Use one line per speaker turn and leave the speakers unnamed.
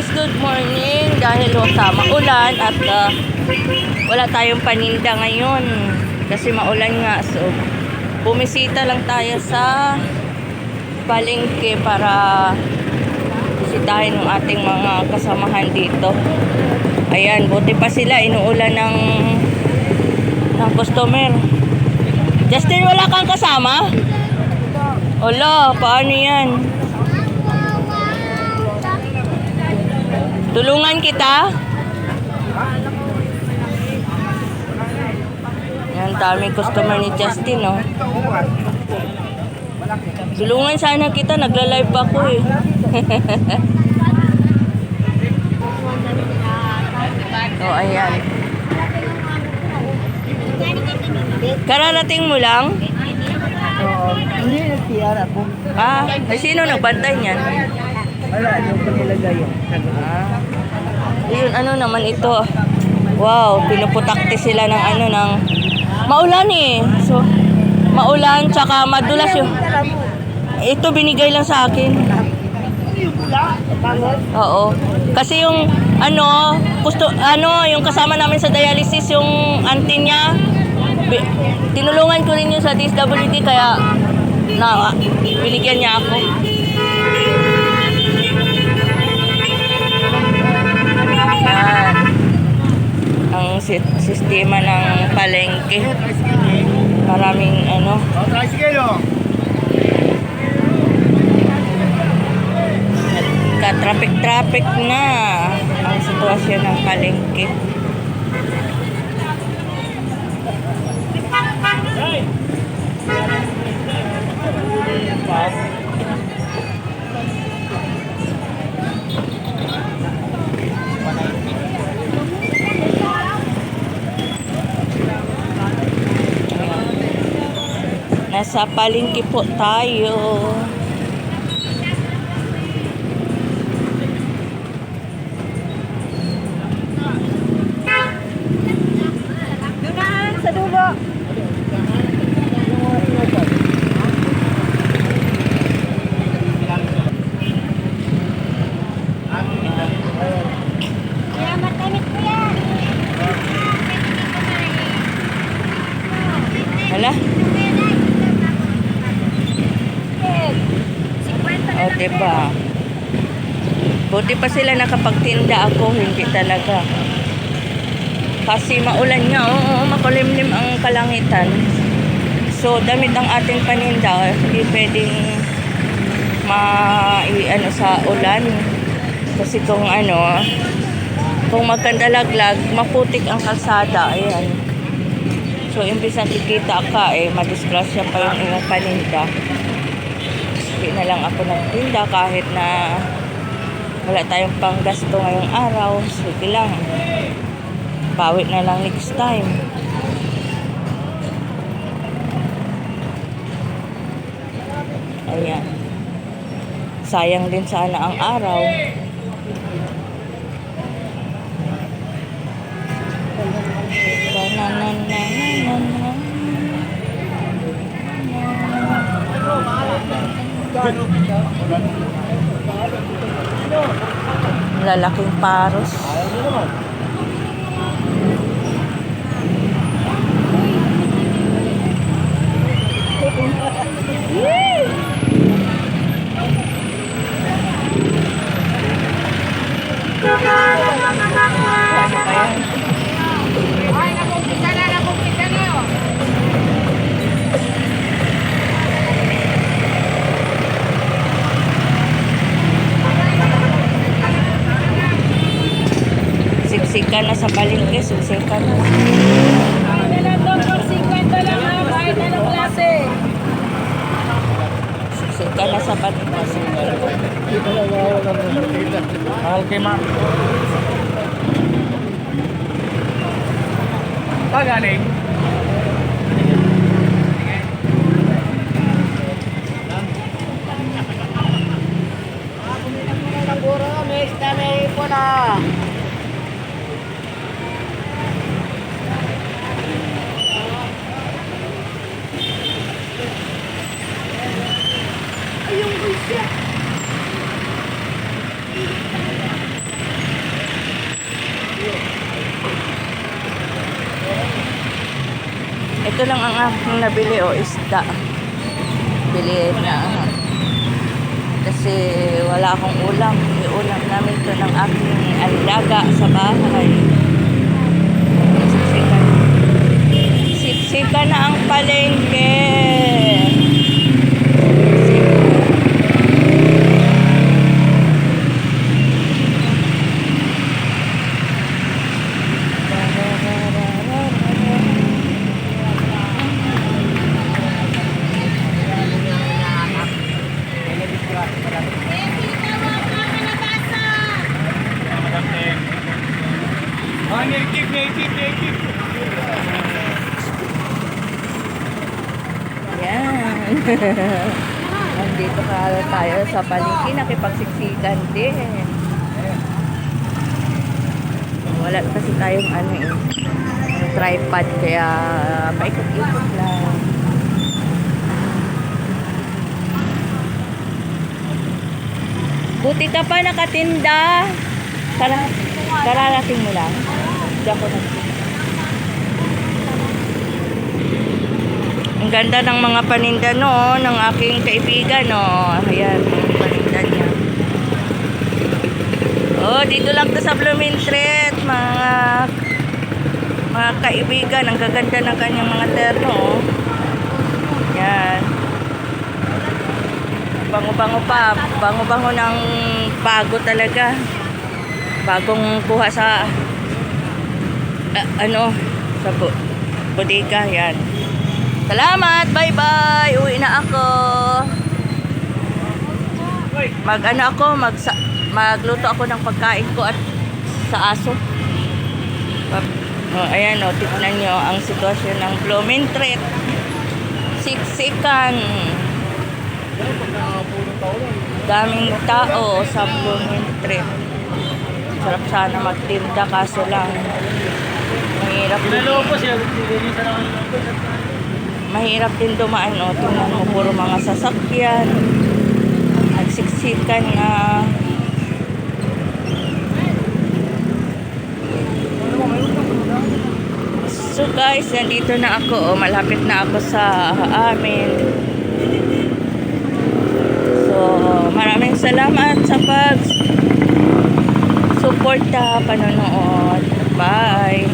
guys, good morning. Dahil ho sa maulan at ah, wala tayong paninda ngayon. Kasi maulan nga. So, bumisita lang tayo sa palengke para bisitahin ng ating mga kasamahan dito. Ayan, buti pa sila. Inuulan ng, ng customer. Justin, wala kang kasama? Wala, paano yan? Tulungan kita? Yan, daming customer ni Justin, oh. Tulungan sana kita, nagla-live ako eh. oh, ayan. Kararating mo lang?
Oo. Hindi nagtiyar ako.
Ah, ay sino nagbantay niyan?
Wala, yung panilagay yun.
Ah. Yun, ano naman ito? Wow, pinuputakti sila ng ano ng maulan eh. So, maulan tsaka madulas yung ito binigay lang sa akin. Oo. Kasi yung ano, gusto ano, yung kasama namin sa dialysis yung auntie niya. bi- tinulungan ko rin yun sa DSWD kaya na binigyan niya ako. Si- sistema ng palengke. Maraming ano,
O, tricycle o.
ka-traffic-traffic na ang sitwasyon ng palengke. Nasa palengke po tayo. O oh, diba? Buti pa sila nakapagtinda ako, hindi talaga. Kasi maulan nga, oo, makulimlim ang kalangitan. So, damit ang ating paninda, hindi pwedeng ma ano sa ulan. Kasi kung ano, kung magkandalaglag, maputik ang kalsada, ayan. So, imbis na kikita ka, eh, madisgrasya pa yung iyong paninda. Hindi na lang ako nagtinda kahit na wala tayong panggasto ngayong araw. Sige lang. Pawit na lang next time. Ayan. Sayang din sana ang araw. Lalaking paros.
Ay, nakumpisa na, nakumpisa na.
Siksikan na sa palengke, siksikan na.
Ano lang doon, pag 50 lang ha, kahit anong klase.
Siksikan na sa palengke.
Mahal kay ma'am. Pagaling. Siguro, may istame po na. Ayun ko siya.
Ito lang ang aking nabili o isda. Bili na. Kasi wala akong ulam. Iulam namin to ng aking alaga sa bahay. Siksikan na ang palengke.
Ah, native, native, native.
Yan. Nandito ka tayo sa palengke. Nakipagsiksikan din. Wala kasi tayong ano eh. Tripod. Kaya paikot-ikot lang. Buti ka pa nakatinda. Kara kararating mo lang. Hindi ako nag- ganda ng mga paninda no, ng aking kaibigan no. Ayan, paninda niya. Oh, dito lang to sa Blooming Street, mga mga kaibigan. Ang gaganda ng kanyang mga terno. oh. Yan. Bango-bango pa. Bango-bango ng bago talaga. Bagong kuha sa ah, ano, sa bo- bodega. Yan. Salamat. Bye-bye. Uwi na ako. Mag ano ako, mag magluto ako ng pagkain ko at sa aso. Oh, ayan o, tignan nyo ang sitwasyon ng Blooming Treat. Siksikan. Daming tao sa Blooming Treat. Sarap sana magtinda kaso lang mahirap din,
Pinalo po siya.
Mahirap din dumaan o tingnan mo puro mga sasakyan nagsiksikan na So guys, nandito na ako. Oh, malapit na ako sa amin. So, maraming salamat sa pag suporta, panonood. Bye.